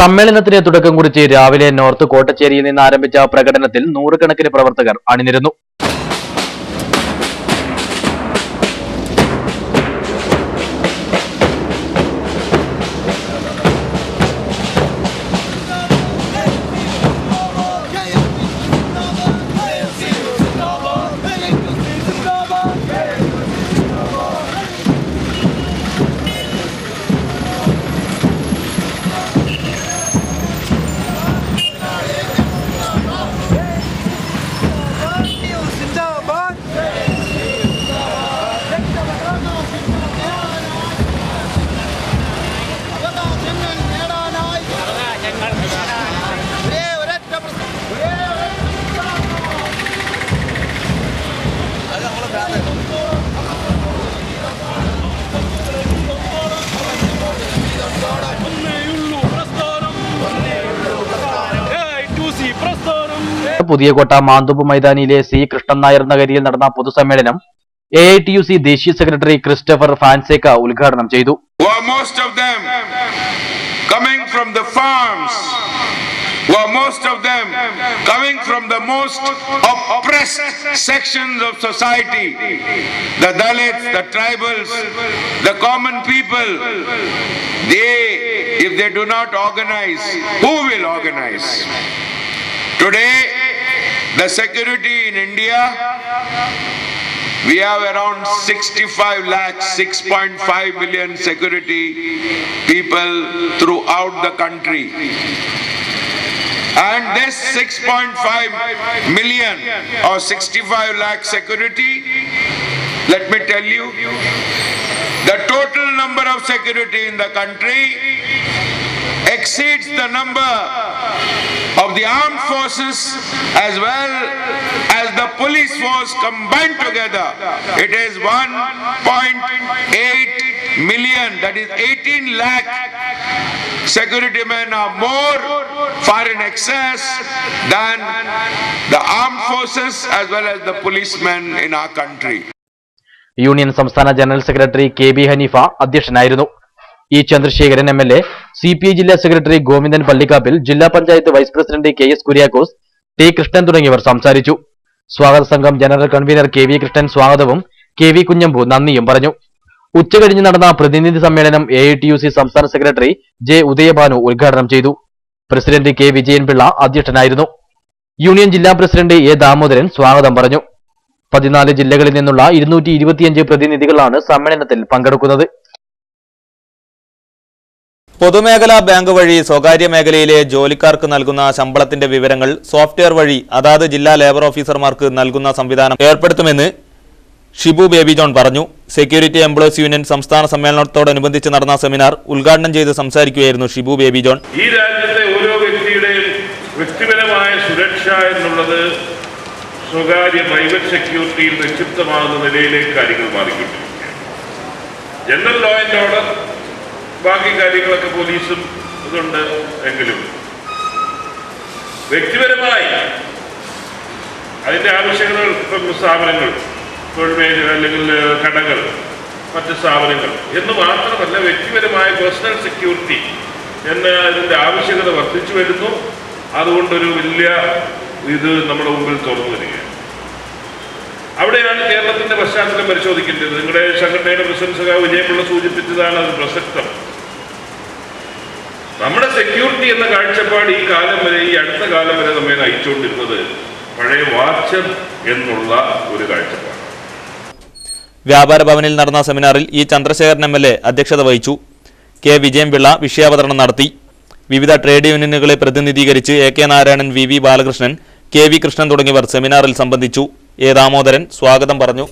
സമ്മേളനത്തിന് തുടക്കം കുറിച്ച് രാവിലെ നോർത്ത് കോട്ടച്ചേരിയിൽ നിന്ന് ആരംഭിച്ച പ്രകടനത്തിൽ നൂറുകണക്കിന് പ്രവർത്തകർ അണിനിരന്നു. പുതിയകോട്ട മാന്തുമ്പ് മൈതാനിയിലെ സി കൃഷ്ണൻ നായർ നഗരിയിൽ നടന്ന പൊതുസമ്മേളനം A I T U C ദേശീയ സെക്രട്ടറി ക്രിസ്റ്റഫർ ഫാൻസേക്ക ഉദ്ഘാടനം ചെയ്തു. Today the security in India we have around 65 lakhs, 6.5 million security people throughout the country. And this 6.5 million or 65 lakh security, let me tell you, the total number of security in the country exceeds the number of the armed forces as well as the police force combined together. It is 1.8 million, that is 18 lakh security men are more far in excess than the armed forces as well as the policemen in our country. Union സംസ്ഥാന general secretary K B Haneefa അധ്യക്ഷനായിരുന്നു E Chandrasekharan M L A C P I ജില്ലാ secretary Govindan പള്ളിക്കാപ്പിൽ ജില്ലാ panchayat vice president K S Kuriakose T Krishnan തുടങ്ങിയവർ സംസാരിച്ചു. സ്വാഗത സംഘം general convener K V Krishnan സ്വാഗതവും കെ വി കുഞ്ഞമ്പു നന്ദിയും പറഞ്ഞു. ഉച്ചകഴിഞ്ഞ് നടന്ന പ്രതിനിധി സമ്മേളനം A I T U C സംസ്ഥാന സെക്രട്ടറി ജെ ഉദയഭാനു ഉദ്ഘാടനം ചെയ്തു. പ്രസിഡന്റ് കെ വിജയൻപിള്ള അധ്യക്ഷനായിരുന്നു. യൂണിയൻ ജില്ലാ പ്രസിഡന്റ് എ ദാമോദരൻ സ്വാഗതം പറഞ്ഞു. പതിനാല് ജില്ലകളിൽ നിന്നുള്ള ഇരുന്നൂറ്റി പ്രതിനിധികളാണ് സമ്മേളനത്തിൽ പങ്കെടുക്കുന്നത്. പൊതുമേഖലാ ബാങ്ക് വഴി സ്വകാര്യ മേഖലയിലെ ജോലിക്കാർക്ക് നൽകുന്ന ശമ്പളത്തിന്റെ വിവരങ്ങൾ സോഫ്റ്റ്വെയർ വഴി അതാത് ജില്ലാ ലേബർ ഓഫീസർമാർക്ക് നൽകുന്ന സംവിധാനം ഏർപ്പെടുത്തുമെന്ന് ഷിബു ബേബി ജോൺ പറഞ്ഞു. സെക്യൂരിറ്റി എംപ്ലോയീസ് യൂണിയൻ സംസ്ഥാന സമ്മേളനത്തോടനുബന്ധിച്ച് നടന്ന സെമിനാർ ഉദ്ഘാടനം ചെയ്ത് സംസാരിക്കുകയായിരുന്നു ഷിബു ബേബി ജോൺ. ഈ രാജ്യത്തെ ഓരോ വ്യക്തിയുടെയും വ്യക്തിപരമായ സുരക്ഷ എന്നുള്ളത് സ്വകാര്യ പ്രൈവറ്റ് സെക്യൂരിറ്റിയിൽ നിക്ഷിപ്തമാകുന്ന നിലയിലേക്ക് കാര്യങ്ങൾ മാറിക്കൊണ്ടിരിക്കുകയാണ്. ജനറൽ ലോ ആൻഡ് ഓർഡർ ബാക്കി കാര്യങ്ങളൊക്കെ പോലീസും ഇതുണ്ട് എങ്കിലും. വ്യക്തിപരമായി അതിന്റെ ആവശ്യകതകൾ ഇപ്പം സ്ഥാപനങ്ങൾ തൊഴിൽമേഖല അല്ലെങ്കിൽ കടകൾ മറ്റ് സ്ഥാപനങ്ങൾ എന്ന് മാത്രമല്ല വ്യക്തിപരമായ പേഴ്സണൽ സെക്യൂരിറ്റി എന്ന ഇതിന്റെ ആവശ്യകത വർദ്ധിച്ചു വരുന്നു. അതുകൊണ്ടൊരു വലിയ ഇത് നമ്മുടെ മുമ്പിൽ തുറന്നു വരികയാണ്. അവിടെയാണ് കേരളത്തിന്റെ പശ്ചാത്തലം പരിശോധിക്കേണ്ടത്. നിങ്ങളുടെ സംഘടനയുടെ പ്രസിഡന്റ് വിജയമുള്ള സൂചിപ്പിച്ചതാണ് അത് പ്രസക്തം. നമ്മുടെ സെക്യൂരിറ്റി എന്ന കാഴ്ചപ്പാട് ഈ കാലം വരെ ഈ അടുത്ത കാലം വരെ നമ്മെ നയിച്ചുകൊണ്ടിരുന്നത് പഴയ വാച്ചർ എന്നുള്ള ഒരു കാഴ്ചപ്പാട് വ്യാപാര ഭവനിൽ നടന്ന സെമിനാറിൽ E Chandrasekharan M L A അധ്യക്ഷത വഹിച്ചു. കെ വിജയൻപിള്ള വിഷയാവതരണം നടത്തി. വിവിധ ട്രേഡ് യൂണിയനുകളെ പ്രതിനിധീകരിച്ച് A K Narayanan V V Balakrishnan K V Krishnan തുടങ്ങിയവർ സെമിനാറിൽ സംബന്ധിച്ചു. എ ദാമോദരൻ സ്വാഗതം പറഞ്ഞു.